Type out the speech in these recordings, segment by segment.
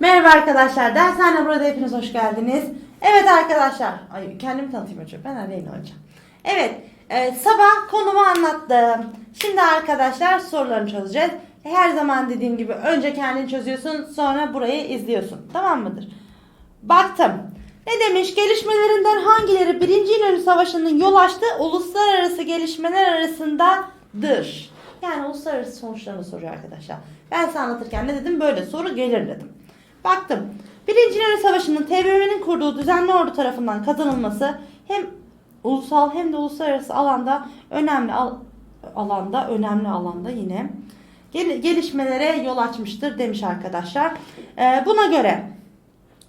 Merhaba arkadaşlar, Dershane burada hepiniz hoş geldiniz. Evet arkadaşlar, ay kendimi tanıtayım önce, ben Aleyna Hocam. Evet, e, sabah konumu anlattım. Şimdi arkadaşlar sorularını çözeceğiz. Her zaman dediğim gibi önce kendini çözüyorsun, sonra burayı izliyorsun. Tamam mıdır? Baktım. Ne demiş? Gelişmelerinden hangileri Birinci İnönü Savaşı'nın yol açtığı uluslararası gelişmeler arasındadır? Yani uluslararası sonuçlarını soruyor arkadaşlar. Ben size anlatırken ne dedim? Böyle soru gelir dedim. Baktım. Birinci İnönü Savaşı'nın TBMM'nin kurduğu düzenli ordu tarafından kazanılması hem ulusal hem de uluslararası alanda önemli al- alanda önemli alanda yine gel- gelişmelere yol açmıştır demiş arkadaşlar. Ee, buna göre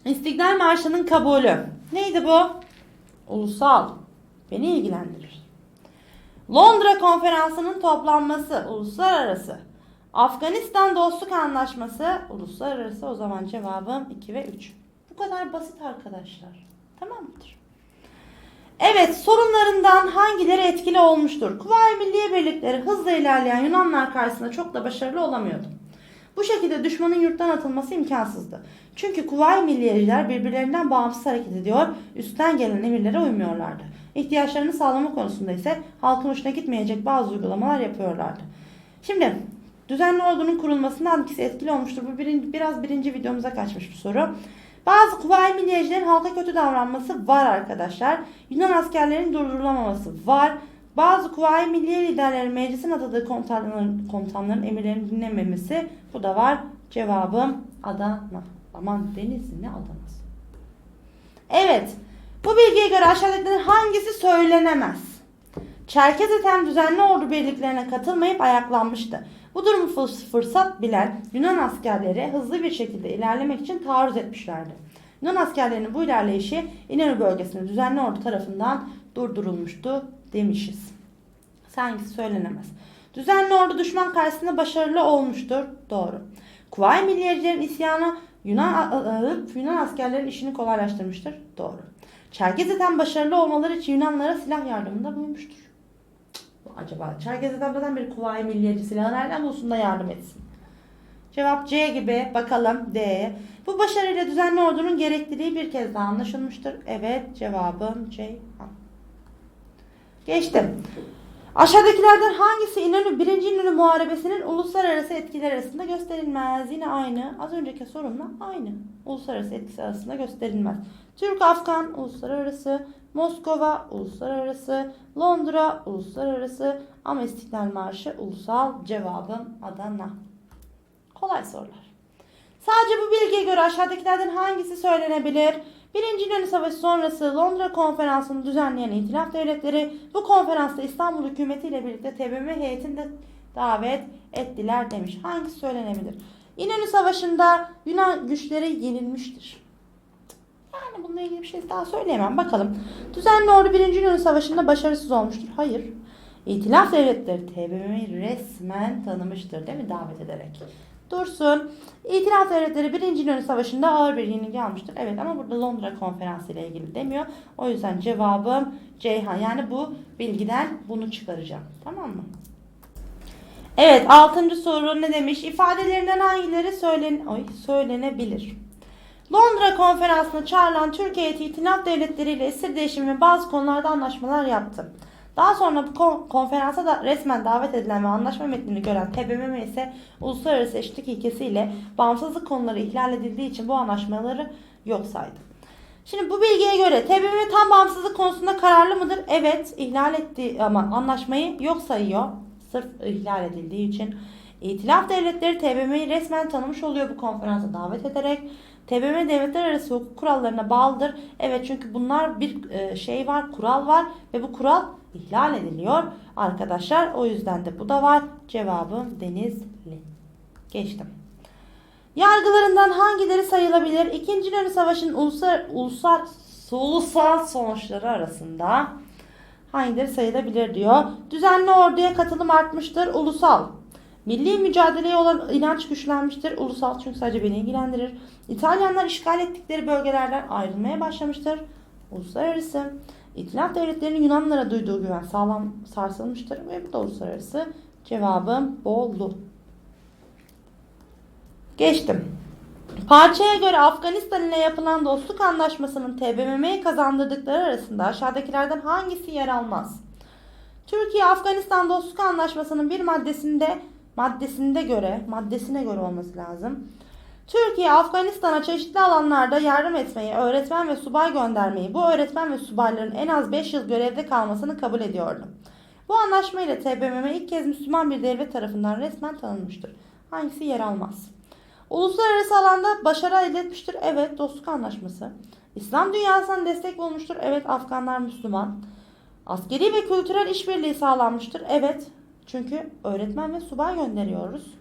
İstiklal Marşı'nın kabulü. Neydi bu? Ulusal. Beni ilgilendirir. Londra Konferansı'nın toplanması. Uluslararası. Afganistan Dostluk Anlaşması. Uluslararası. O zaman cevabım 2 ve 3. Bu kadar basit arkadaşlar. Tamam mıdır? Evet sorunlarından hangileri etkili olmuştur? Kuvayi Milliye Birlikleri hızla ilerleyen Yunanlar karşısında çok da başarılı olamıyordu. Bu şekilde düşmanın yurttan atılması imkansızdı. Çünkü Kuvayi Milliyeciler birbirlerinden bağımsız hareket ediyor, üstten gelen emirlere uymuyorlardı. İhtiyaçlarını sağlama konusunda ise halkın hoşuna gitmeyecek bazı uygulamalar yapıyorlardı. Şimdi düzenli ordunun kurulmasında hangisi etkili olmuştur? Bu birinci, biraz birinci videomuza kaçmış bir soru. Bazı Kuvayi Milliyecilerin halka kötü davranması var arkadaşlar. Yunan askerlerinin durdurulamaması var. Bazı Kuvayi Milliye liderleri meclisin atadığı komutanların, komutanların emirlerini dinlememesi bu da var. Cevabım Adana. Aman Denizli ne Adana'sı? Evet. Bu bilgiye göre aşağıdakilerin hangisi söylenemez? Çerkez Ethem düzenli ordu birliklerine katılmayıp ayaklanmıştı. Bu durumu fırs- fırsat bilen Yunan askerleri hızlı bir şekilde ilerlemek için taarruz etmişlerdi. Yunan askerlerinin bu ilerleyişi İnönü bölgesinde düzenli ordu tarafından durdurulmuştu demişiz. Hangisi söylenemez? Düzenli ordu düşman karşısında başarılı olmuştur. Doğru. Kuvayi Milliyecilerin isyanı Yunan, Yunan askerlerin işini kolaylaştırmıştır. Doğru. Çerkez Ethem başarılı olmaları için Yunanlara silah yardımında bulunmuştur. Acaba Çerkez Ethem'den bir Kuvayi Milliyeci silahı nereden bulsun da yardım etsin? Cevap C gibi. Bakalım D'ye. Bu başarıyla düzenli ordunun gerekliliği bir kez daha anlaşılmıştır. Evet cevabım C. Geçtim. Aşağıdakilerden hangisi İnönü 1. İnönü Muharebesi'nin uluslararası etkiler arasında gösterilmez? Yine aynı. Az önceki sorumla aynı. Uluslararası etkisi arasında gösterilmez. Türk-Afgan uluslararası, Moskova uluslararası, Londra uluslararası ama İstiklal Marşı ulusal cevabım Adana. Kolay sorular. Sadece bu bilgiye göre aşağıdakilerden hangisi söylenebilir? Birinci İnönü Savaşı sonrası Londra Konferansı'nı düzenleyen İtilaf Devletleri bu konferansta İstanbul hükümeti ile birlikte TBMM heyetini de davet ettiler demiş. Hangisi söylenebilir? İnönü Savaşı'nda Yunan güçleri yenilmiştir. Yani bununla ilgili bir şey daha söyleyemem. Bakalım. Düzenli ordu 1. İnönü Savaşı'nda başarısız olmuştur. Hayır. İtilaf devletleri TBMM'yi resmen tanımıştır değil mi davet ederek? Dursun. İtilaf devletleri 1. İnönü Savaşı'nda ağır bir yenilgi almıştır. Evet ama burada Londra Konferansı ile ilgili demiyor. O yüzden cevabım Ceyhan. Yani bu bilgiden bunu çıkaracağım. Tamam mı? Evet altıncı soru ne demiş? İfadelerinden hangileri söylen Oy, söylenebilir? Londra Konferansı'na çağrılan Türkiye itilaf devletleriyle esir değişimi ve bazı konularda anlaşmalar yaptı. Daha sonra bu kon- konferansa da resmen davet edilen ve anlaşma metnini gören TBMM ise uluslararası eşitlik ilkesiyle bağımsızlık konuları ihlal edildiği için bu anlaşmaları yok saydı. Şimdi bu bilgiye göre TBMM tam bağımsızlık konusunda kararlı mıdır? Evet, ihlal ettiği ama anlaşmayı yok sayıyor. Sırf ihlal edildiği için. İtilaf devletleri TBMM'yi resmen tanımış oluyor bu konferansa davet ederek. TBMM devletler arası hukuk kurallarına bağlıdır. Evet çünkü bunlar bir e, şey var, kural var ve bu kural ihlal ediliyor arkadaşlar. O yüzden de bu da var. Cevabım Denizli. Geçtim. Yargılarından hangileri sayılabilir? İkinci İnönü Savaşı'nın ulusal, ulusal, ulusal sonuçları arasında hangileri sayılabilir diyor. Düzenli orduya katılım artmıştır. Ulusal. Milli mücadeleye olan inanç güçlenmiştir. Ulusal çünkü sadece beni ilgilendirir. İtalyanlar işgal ettikleri bölgelerden ayrılmaya başlamıştır. Uluslararası. İtilaf devletlerinin Yunanlara duyduğu güven sağlam sarsılmıştır ve bu da uluslararası. Cevabım Bolu. Geçtim. Parçaya göre Afganistan ile yapılan dostluk anlaşmasının TBMM'ye kazandırdıkları arasında aşağıdakilerden hangisi yer almaz? Türkiye Afganistan Dostluk Anlaşması'nın bir maddesinde maddesinde göre maddesine göre olması lazım. Türkiye Afganistan'a çeşitli alanlarda yardım etmeyi, öğretmen ve subay göndermeyi, bu öğretmen ve subayların en az 5 yıl görevde kalmasını kabul ediyordu. Bu anlaşma ile TBMM ilk kez Müslüman bir devlet tarafından resmen tanınmıştır. Hangisi yer almaz? Uluslararası alanda başarı elde etmiştir. Evet, dostluk anlaşması. İslam dünyasına destek bulmuştur. Evet, Afganlar Müslüman. Askeri ve kültürel işbirliği sağlanmıştır. Evet, çünkü öğretmen ve subay gönderiyoruz.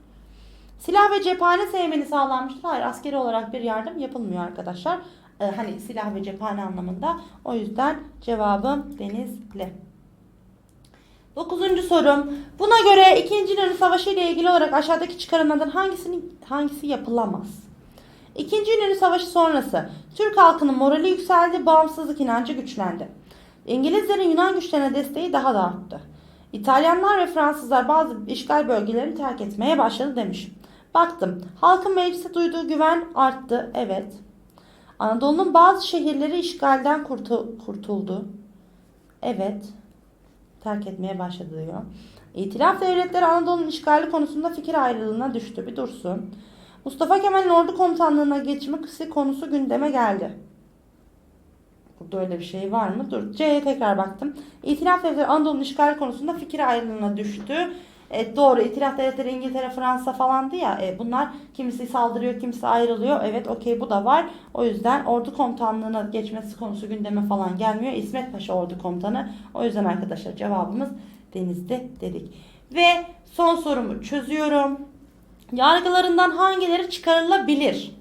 Silah ve cephane sevmeni sağlanmıştır. Hayır, askeri olarak bir yardım yapılmıyor arkadaşlar. Ee, hani silah ve cephane anlamında. O yüzden cevabım Denizli. Dokuzuncu sorum. Buna göre 2. İnönü Savaşı ile ilgili olarak aşağıdaki çıkarımlardan hangisini, hangisi yapılamaz? İkinci İnönü Savaşı sonrası Türk halkının morali yükseldi, bağımsızlık inancı güçlendi. İngilizlerin Yunan güçlerine desteği daha da arttı. İtalyanlar ve Fransızlar bazı işgal bölgelerini terk etmeye başladı demiş. Baktım. Halkın meclise duyduğu güven arttı. Evet. Anadolu'nun bazı şehirleri işgalden kurtu- kurtuldu. Evet terk etmeye başladı diyor. İtilaf devletleri Anadolu'nun işgali konusunda fikir ayrılığına düştü. Bir dursun. Mustafa Kemal'in ordu komutanlığına geçmesi konusu gündeme geldi. Burada öyle bir şey var mı? Dur. C'ye tekrar baktım. İtilaf devletleri Anadolu'nun işgali konusunda fikir ayrılığına düştü. E, doğru. İtilaf devletleri İngiltere, Fransa falandı ya. E, bunlar kimisi saldırıyor, kimisi ayrılıyor. Evet okey bu da var. O yüzden ordu komutanlığına geçmesi konusu gündeme falan gelmiyor. İsmet Paşa ordu komutanı. O yüzden arkadaşlar cevabımız denizde dedik. Ve son sorumu çözüyorum. Yargılarından hangileri çıkarılabilir?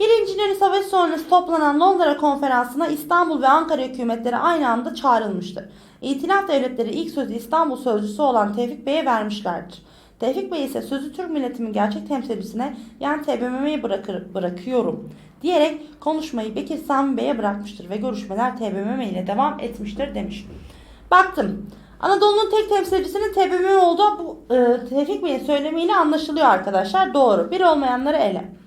Birinci İnönü Savaşı sonrası toplanan Londra Konferansı'na İstanbul ve Ankara hükümetleri aynı anda çağrılmıştır. İtilaf devletleri ilk sözü İstanbul sözcüsü olan Tevfik Bey'e vermişlerdir. Tevfik Bey ise sözü Türk milletinin gerçek temsilcisine yani TBMM'ye bırakır, bırakıyorum diyerek konuşmayı Bekir Sami Bey'e bırakmıştır ve görüşmeler TBMM ile devam etmiştir demiş. Baktım. Anadolu'nun tek temsilcisinin TBMM olduğu bu e, Tevfik Bey'in söylemiyle anlaşılıyor arkadaşlar. Doğru. Bir olmayanları ele.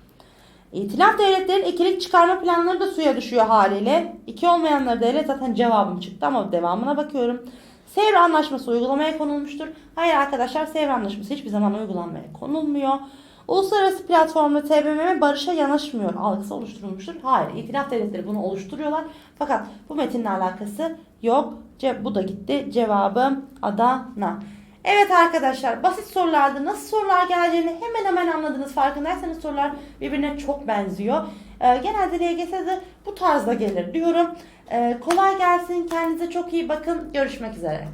İtilaf devletlerin ikilik çıkarma planları da suya düşüyor haliyle. İki olmayanları da ele zaten cevabım çıktı ama devamına bakıyorum. Sevr Anlaşması uygulamaya konulmuştur. Hayır arkadaşlar Sevr Anlaşması hiçbir zaman uygulanmaya konulmuyor. Uluslararası platformda TBMM barışa yanaşmıyor algısı oluşturulmuştur. Hayır, itilaf devletleri bunu oluşturuyorlar. Fakat bu metinle alakası yok. Ce- bu da gitti. Cevabım Adana. Evet arkadaşlar basit sorularda nasıl sorular geleceğini hemen hemen anladınız. Farkındaysanız sorular birbirine çok benziyor. Ee, genelde LGS'de bu tarzda gelir diyorum. Ee, kolay gelsin. Kendinize çok iyi bakın. Görüşmek üzere.